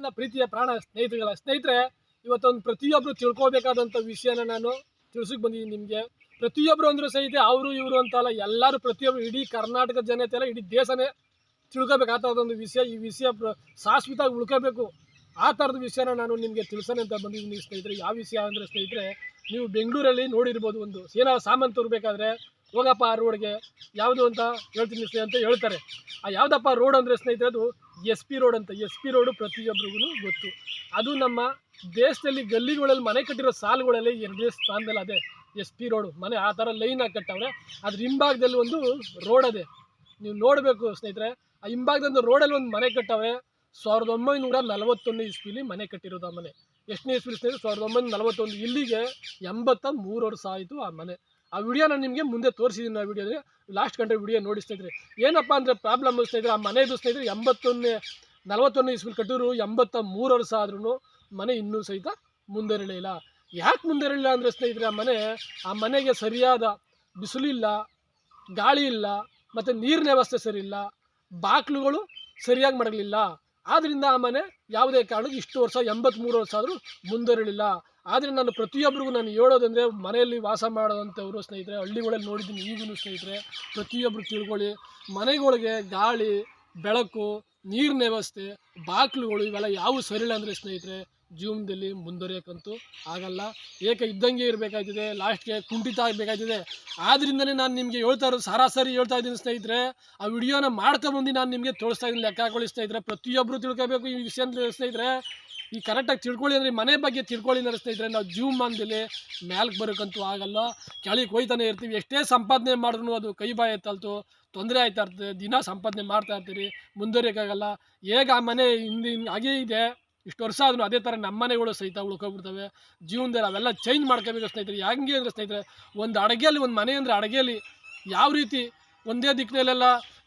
ನನ್ನ ಪ್ರೀತಿಯ ಪ್ರಾಣ ಸ್ನೇಹಿತರುಗಳ ಸ್ನೇಹಿತರೆ, ಇವತ್ತೊಂದು ಪ್ರತಿಯೊಬ್ಬರು ತಿಳ್ಕೊಬೇಕಾದಂಥ ವಿಷಯನ ನಾನು ತಿಳಿಸಕ್ ಬಂದಿದ್ದೀನಿ ನಿಮಗೆ. ಪ್ರತಿಯೊಬ್ಬರು ಅಂದರೂ ಸಹಿತ ಅವರು ಇವರು ಅಂತಲ್ಲ ಎಲ್ಲರೂ ಪ್ರತಿಯೊಬ್ಬರು ಇಡೀ ಕರ್ನಾಟಕ ಜನತೆ ಎಲ್ಲ ಇಡೀ ದೇಶನೇ ಒಂದು ವಿಷಯ, ಈ ವಿಷಯ ಶಾಶ್ವತವಾಗಿ ಉಳ್ಕೋಬೇಕು. ಆ ಥರದ ವಿಷಯನ ನಾನು ನಿಮಗೆ ತಿಳಿಸೋಣ ಅಂತ ಬಂದಿದ್ದೀನಿ ಸ್ನೇಹಿತರೆ. ಯಾವ ವಿಷಯ ಅಂದರೆ ಸ್ನೇಹಿತರೆ, ನೀವು ಬೆಂಗಳೂರಲ್ಲಿ ನೋಡಿರ್ಬೋದು ಒಂದು. ಏನೋ ಸಾಮಾನು ತರಬೇಕಾದ್ರೆ ಹೋಗಪ್ಪ ಆ ರೋಡ್ಗೆ ಯಾವುದು ಅಂತ ಹೇಳ್ತೀನಿ ಸ್ನೇಹಿತರೆ ಅಂತ ಹೇಳ್ತಾರೆ. ಆ ಯಾವುದಪ್ಪ ರೋಡ್ ಅಂದರೆ ಸ್ನೇಹಿತರೆ, ಅದು ಎಸ್ ಪಿ ರೋಡ್ ಅಂತ ಎಸ್ ಪಿ ರೋಡು ಪ್ರತಿಯೊಬ್ಬರಿಗೂ ಗೊತ್ತು. ಅದು ನಮ್ಮ ದೇಶದಲ್ಲಿ ಗಲ್ಲಿಗಳಲ್ಲಿ ಮನೆ ಕಟ್ಟಿರೋ ಸಾಲುಗಳಲ್ಲಿ ಎರಡನೇ ಸ್ಥಾನದಲ್ಲಿ ಅದೇ ಎಸ್ ಪಿ ರೋಡು. ಮನೆ ಆ ಥರ ಲೈನಾಗಿ ಕಟ್ಟವ್ರೆ. ಅದ್ರ ಹಿಂಭಾಗದಲ್ಲಿ ಒಂದು ರೋಡ್ ಅದೇ. ನೀವು ನೋಡಬೇಕು ಸ್ನೇಹಿತರೆ, ಆ ಹಿಂಭಾಗದಲ್ಲಿ ರೋಡಲ್ಲಿ ಒಂದು ಮನೆ ಕಟ್ಟವ್ರೆ. ಸಾವಿರದ ಒಂಬೈನೂರ ನಲವತ್ತೊಂದು ಇಸ್ವಿಲಿ ಮನೆ ಕಟ್ಟಿರೋದು ಆ ಮನೆ. ಎಷ್ಟನೇ ಇಸ್ವಿ ಸ್ನೇಹಿತರೆ, ಸಾವಿರದ ಒಂಬೈನೂರ ನಲವತ್ತೊಂದು ಇಲ್ಲಿಗೆ ಎಂಬತ್ತ ಮೂರು ವರ್ಷ ಆಯಿತು ಆ ಮನೆ. ಆ ವಿಡಿಯೋ ನಾನು ನಿಮಗೆ ಮುಂದೆ ತೋರಿಸಿದ್ದೀನಿ ಆ ವಿಡಿಯೋದಲ್ಲಿ. ಲಾಸ್ಟ್ ಗಂಟೆ ವಿಡಿಯೋ ನೋಡಿ ಸ್ನೇಹಿತರೆ. ಏನಪ್ಪ ಅಂದರೆ ಪ್ರಾಬ್ಲಮ್ ಸ್ನೇಹಿತರೆ, ಆ ಮನೆದು ಸ್ನೇಹಿತರೆ, ಎಂಬತ್ತೊಂದನೇ, ನಲವತ್ತೊಂದನೇ ಇಸ್ವಿಲಿ ಕಟ್ಟಿದ್ರು ಎಂಬತ್ತ ಮೂರು ವರ್ಷ ಆದ್ರೂ ಮನೆ ಇನ್ನೂ ಸಹಿತ ಮುಂದೆರಳಿಲ್ಲ ಯಾಕೆ ಮುಂದೆರಳಿಲ್ಲ ಅಂದರೆ ಸ್ನೇಹಿತರೆ, ಆ ಮನೆ, ಆ ಮನೆಗೆ ಸರಿಯಾದ ಬಿಸಿಲಿಲ್ಲ, ಗಾಳಿ ಇಲ್ಲ, ಮತ್ತು ನೀರಿನ ವ್ಯವಸ್ಥೆ ಸರಿ ಇಲ್ಲ ಬಾಗಿಲುಗಳು ಸರಿಯಾಗಿ ಮಡಗಲಿಲ್ಲ. ಆದ್ದರಿಂದ ಆ ಮನೆ ಯಾವುದೇ ಕಾರಣಕ್ಕೆ ಇಷ್ಟು ವರ್ಷ ಎಂಬತ್ತ್ಮೂರು ವರ್ಷ ಆದರೂ ಮುಂದರಲಿಲ್ಲ. ಆದರೆ ನಾನು ಪ್ರತಿಯೊಬ್ಬರಿಗೂ ನಾನು ಹೇಳೋದಂದರೆ ಮನೆಯಲ್ಲಿ ವಾಸ ಮಾಡೋದಂಥವರು ಸ್ನೇಹಿತರೆ, ಹಳ್ಳಿಗಳಲ್ಲಿ ನೋಡಿದ್ದೀನಿ ಈಗಲೂ ಸ್ನೇಹಿತರೆ ಪ್ರತಿಯೊಬ್ಬರು ತಿಳ್ಕೊಳ್ಳಿ. ಮನೆಗಳಿಗೆ ಗಾಳಿ, ಬೆಳಕು, ನೀರಿನ ವ್ಯವಸ್ಥೆ ಬಾಗಿಲುಗಳು ಇವೆಲ್ಲ ಯಾವ ಸರಿಯಿಲ್ಲ ಅಂದರೆ ಸ್ನೇಹಿತರೆ, ಜೀವನದಲ್ಲಿ ಮುಂದುವರಿಯೋಕ್ಕಂತೂ ಆಗಲ್ಲ. ಏಕೆ ಇದ್ದಂಗೆ ಇರಬೇಕಾಗ್ತದೆ ಲಾಸ್ಟ್ಗೆ ಕುಂಠಿತ ಆಗಬೇಕಾಗ್ತದೆ ಆದ್ದರಿಂದನೇ ನಾನು ನಿಮಗೆ ಹೇಳ್ತಾ ಇರೋದು, ಸರಾಸರಿ ಹೇಳ್ತಾ ಇದ್ದೀನಿ ಸ್ನೇಹಿತರೆ, ಆ ವಿಡಿಯೋನ ಮಾಡ್ಕೊಂಬಂದು ನಾನು ನಿಮಗೆ ತೋರಿಸ್ತಾ ಇದ್ದೀನಿ, ಲೆಕ್ಕ ಹಾಕೊಳ್ಳಿ ಸ್ನೇಹಿತರೆ. ಪ್ರತಿಯೊಬ್ಬರು ತಿಳ್ಕೋಬೇಕು ಈ ವಿಷಯ ಸ್ನೇಹಿತರೆ ಈ ಕರೆಕ್ಟಾಗಿ ತಿಳ್ಕೊಳ್ಳಿ ಅಂದರೆ ಮನೆ ಬಗ್ಗೆ ತಿಳ್ಕೊಳ್ಳಿ ನಡೆಸ್ತಾ ನಾವು ಜೀವಮಾನದಲ್ಲಿ ಮ್ಯಾಲ್ಗೆ ಬರೋಕ್ಕಂತೂ ಆಗಲ್ಲ. ಕೆಳಗೆ ಹೋಯ್ತಾನೆ ಇರ್ತೀವಿ. ಎಷ್ಟೇ ಸಂಪಾದನೆ ಮಾಡಿದ್ರು ಅದು ಕೈ ಬಾಯ್ ತಲ್ತು ತೊಂದರೆ ಆಯ್ತಾ ಇರ್ತದೆ. ದಿನ ಸಂಪಾದನೆ ಮಾಡ್ತಾ ಇರ್ತೀರಿ. ಮುಂದುವರಿಯೋಕ್ಕಾಗಲ್ಲ. ಹೇಗ ಆ ಮನೆ ಹಿಂದಿನ ಹಾಗೇ ಇದೆ. ಇಷ್ಟು ವರ್ಷ ಆದ್ರೂ ಅದೇ ಥರ ನಮ್ಮ ಮನೆಗಳು ಸಹಿತ ಉಳ್ಕೊಬಿಡ್ತವೆ. ಜೀವನದಲ್ಲಿ ಅವೆಲ್ಲ ಚೇಂಜ್ ಮಾಡ್ಕೋಬೇಕು ಸ್ನೇಹಿತರೆ. ಹೆಂಗೆ ಅಂದರೆ ಸ್ನೇಹಿತರೆ, ಒಂದು ಅಡುಗೆಯಲ್ಲಿ, ಒಂದು ಮನೆ ಅಂದರೆ ಅಡುಗೆಯಲ್ಲಿ ಯಾವ ರೀತಿ ಒಂದೇ ದಿಕ್ಕಿನಲ್ಲೆಲ್ಲ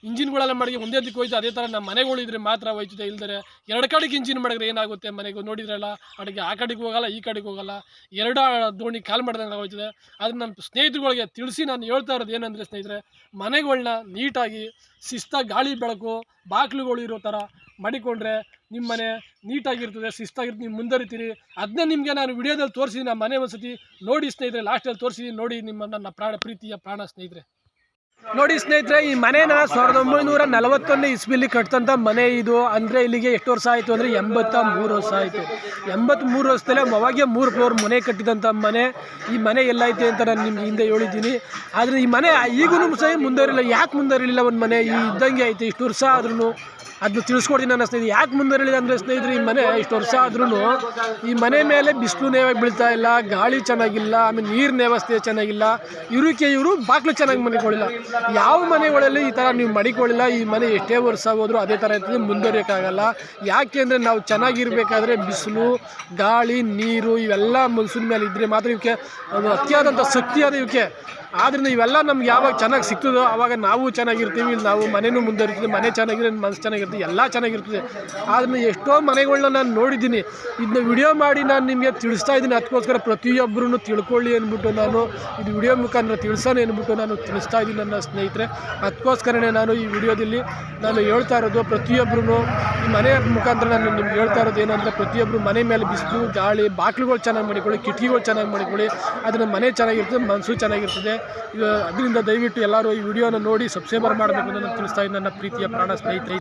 ಇಂಜಿನ್ಗಳೆಲ್ಲ ಮಾಡಿ ಒಂದೇ ದಿಕ್ಕು ಹೋಯ್ತು, ಅದೇ ಥರ ನಮ್ಮ ಮನೆಗಳು ಇದ್ರೆ ಮಾತ್ರ ಹೋಯ್ತದೆ ಇಲ್ದರೆ ಎರಡು ಕಡೆಗೆ ಇಂಜಿನ್ ಮಾಡಿದ್ರೆ ಏನಾಗುತ್ತೆ ಮನೆಗೆ ನೋಡಿದ್ರಲ್ಲ, ಅಡುಗೆ ಆ ಕಡೆಗೆ ಹೋಗಲ್ಲ, ಈ ಕಡೆಗೆ ಹೋಗಲ್ಲ, ಎರಡು ದೋಣಿ ಕಾಲು ಮಾಡಿದಂಗೆ ಹೋಯ್ತದೆ. ಆದರೆ ನನ್ನ ಸ್ನೇಹಿತರುಗಳಿಗೆ ತಿಳಿಸಿ ನಾನು ಹೇಳ್ತಾ ಇರೋದು ಏನಂದರೆ ಸ್ನೇಹಿತರೆ ಮನೆಗಳನ್ನ ನೀಟಾಗಿ ಶಿಸ್ತಾಗಿ ಗಾಳಿ ಬೆಳಕು ಬಾಗಿಲುಗಳು ಇರೋ ಥರ ಮಾಡಿಕೊಂಡ್ರೆ ನಿಮ್ಮ ಮನೆ ನೀಟಾಗಿರ್ತದೆ ಶಿಸ್ತಾಗಿರ್ತದೆ ನೀವು ಮುಂದರಿತೀರಿ ಅದನ್ನೇ ನಿಮಗೆ ನಾನು ವಿಡಿಯೋದಲ್ಲಿ ತೋರಿಸಿದ್ದೀನಿ ನಮ್ಮ ಮನೆ ಒಂದ್ಸತಿ ನೋಡಿ ಸ್ನೇಹಿತರೆ, ಲಾಸ್ಟಲ್ಲಿ ತೋರಿಸಿದ್ದೀನಿ, ನೋಡಿ ನಿಮ್ಮ ನನ್ನ ಪ್ರಾಣ, ಪ್ರೀತಿಯ ಪ್ರಾಣ ಸ್ನೇಹಿತರೆ. ನೋಡಿ ಸ್ನೇಹಿತರೆ, ಈ ಮನೆನ ಸಾವಿರದ ಒಂಬೈನೂರ ನಲವತ್ತೊಂದು ಇಸ್ವಿಲಿ ಕಟ್ಟಿದಂಥ ಮನೆ ಇದು. ಅಂದರೆ ಇಲ್ಲಿಗೆ ಎಷ್ಟು ವರ್ಷ ಆಯಿತು ಅಂದರೆ ಎಂಬತ್ತ ಮೂರು ವರ್ಷ ಆಯಿತು. ಎಂಬತ್ತ್ಮೂರು ವರ್ಷದಲ್ಲೇ ಅವಾಗೆ ಮೂರು ಫ್ಲೋರ್ ಮನೆ ಕಟ್ಟಿದಂಥ ಮನೆ. ಈ ಮನೆ ಎಲ್ಲೈತೆ ಅಂತ ನಾನು ನಿಮ್ಗೆ ಹಿಂದೆ ಹೇಳಿದ್ದೀನಿ. ಆದರೆ ಈ ಮನೆ ಈಗೂ ಸಹ ಮುಂದುವರಿಲ್ಲ. ಯಾಕೆ ಮುಂದುವರಿಲಿಲ್ಲ ಒಂದು ಮನೆ? ಈ ಇದ್ದಂಗೆ ಐತೆ. ಇಷ್ಟು ವರ್ಷ ಆದ್ರೂ ಅದನ್ನ ತಿಳಿಸ್ಕೊಡ್ತೀನಿ ನನ್ನ ಸ್ನೇಹಿತರೆ. ಯಾಕೆ ಮುಂದುವರಿಲಿಲ್ಲ ಅಂದರೆ ಸ್ನೇಹಿತರೆ, ಈ ಮನೆ ಇಷ್ಟು ವರ್ಷ ಆದ್ರೂ ಈ ಮನೆ ಮೇಲೆ ಬಿಸಿಲು ನೇವಾಗಿ ಬೀಳ್ತಾ ಇಲ್ಲ, ಗಾಳಿ ಚೆನ್ನಾಗಿಲ್ಲ, ಆಮೇಲೆ ನೀರಿನ ವ್ಯವಸ್ಥೆ ಚೆನ್ನಾಗಿಲ್ಲ ಇವರಿಗೆ ಇವರು ಬಾಗಿಲು ಚೆನ್ನಾಗಿ ಮನೆಗಳಿಲ್ಲ ಯಾವ ಮನೆಗಳಲ್ಲಿ ಈ ಥರ ನೀವು ಮಡಿಕೊಳ್ಳಿಲ್ಲ, ಈ ಮನೆ ಎಷ್ಟೇ ವರ್ಷ ಹೋದರೂ ಅದೇ ಥರ ಇರ್ತದೆ, ಮುಂದುವರಿಯೋಕ್ಕಾಗಲ್ಲ. ಯಾಕೆ ಅಂದರೆ ನಾವು ಚೆನ್ನಾಗಿರಬೇಕಾದ್ರೆ ಬಿಸಿಲು, ಗಾಳಿ, ನೀರು, ಇವೆಲ್ಲ ಮನ್ಸಿನ ಮೇಲೆ ಇದ್ದರೆ ಮಾತ್ರ ಇವಕ್ಕೆ ಅದು ಅತಿಯಾದಂಥ ಶಕ್ತಿಯಾದ ಇವಕ್ಕೆ ಆದ್ದರಿಂದ ಇವೆಲ್ಲ ನಮ್ಗೆ ಯಾವಾಗ ಚೆನ್ನಾಗಿ ಸಿಗ್ತದೋ ಆವಾಗ ನಾವು ಚೆನ್ನಾಗಿರ್ತೀವಿ ನಾವು ಮನೆಯೂ ಮುಂದುವರಿತೀವಿ, ಮನೆ ಚೆನ್ನಾಗಿರೋ ಮನಸ್ಸು ಚೆನ್ನಾಗಿರ್ತದೆ ಎಲ್ಲ ಚೆನ್ನಾಗಿರ್ತದೆ. ಆದ್ರಿಂದ ಎಷ್ಟೋ ಮನೆಗಳನ್ನ ನಾನು ನೋಡಿದ್ದೀನಿ. ಇದನ್ನ ವಿಡಿಯೋ ಮಾಡಿ ನಾನು ನಿಮಗೆ ತಿಳಿಸ್ತಾ ಇದ್ದೀನಿ. ಅದಕ್ಕೋಸ್ಕರ ಪ್ರತಿಯೊಬ್ಬರೂ ತಿಳ್ಕೊಳ್ಳಿ ಅಂದ್ಬಿಟ್ಟು ನಾನು, ಇದು ವಿಡಿಯೋ ಮುಖಾಂತರ ತಿಳಿಸೋಣ ಅಂದ್ಬಿಟ್ಟು ನಾನು ತಿಳಿಸ್ತಾ ಇದ್ದೀನಿ ನನ್ನ ಸ್ನೇಹಿತರೆ. ಅದಕ್ಕೋಸ್ಕರನೇ ನಾನು ಈ ವಿಡಿಯೋದಲ್ಲಿ ನಾನು ಹೇಳ್ತಾ ಇರೋದು ಪ್ರತಿಯೊಬ್ಬರೂ ಈ ಮನೆ ಮುಖಾಂತರ ನಾನು ನಿಮ್ಗೆ ಹೇಳ್ತಾ ಇರೋದು ಏನಂದರೆ ಪ್ರತಿಯೊಬ್ಬರು ಮನೆ ಮೇಲೆ ಬಿಸಿಲು, ಗಾಳಿ ಬಾಗಿಲುಗಳು ಚೆನ್ನಾಗಿ ಮಾಡಿಕೊಳ್ಳಿ, ಕಿಟಕಿಗಳು ಚೆನ್ನಾಗಿ ಮಾಡಿಕೊಳ್ಳಿ. ಅದನ್ನು ಮನೆ ಚೆನ್ನಾಗಿರ್ತದೆ ಮನಸ್ಸು ಚೆನ್ನಾಗಿರ್ತದೆ. ಅದರಿಂದ ದಯವಿಟ್ಟು ಎಲ್ಲರೂ ಈ ವಿಡಿಯೋನ ನೋಡಿ ಸಬ್ಸ್ಕ್ರೈಬರ್ ಮಾಡಬೇಕು ಅಂತ ತಿಳಿಸ್ತಾ ಇದ್ದೀನಿ ನನ್ನ ಪ್ರೀತಿಯ ಪ್ರಾಣ ಸ್ನೇಹಿತರೆ.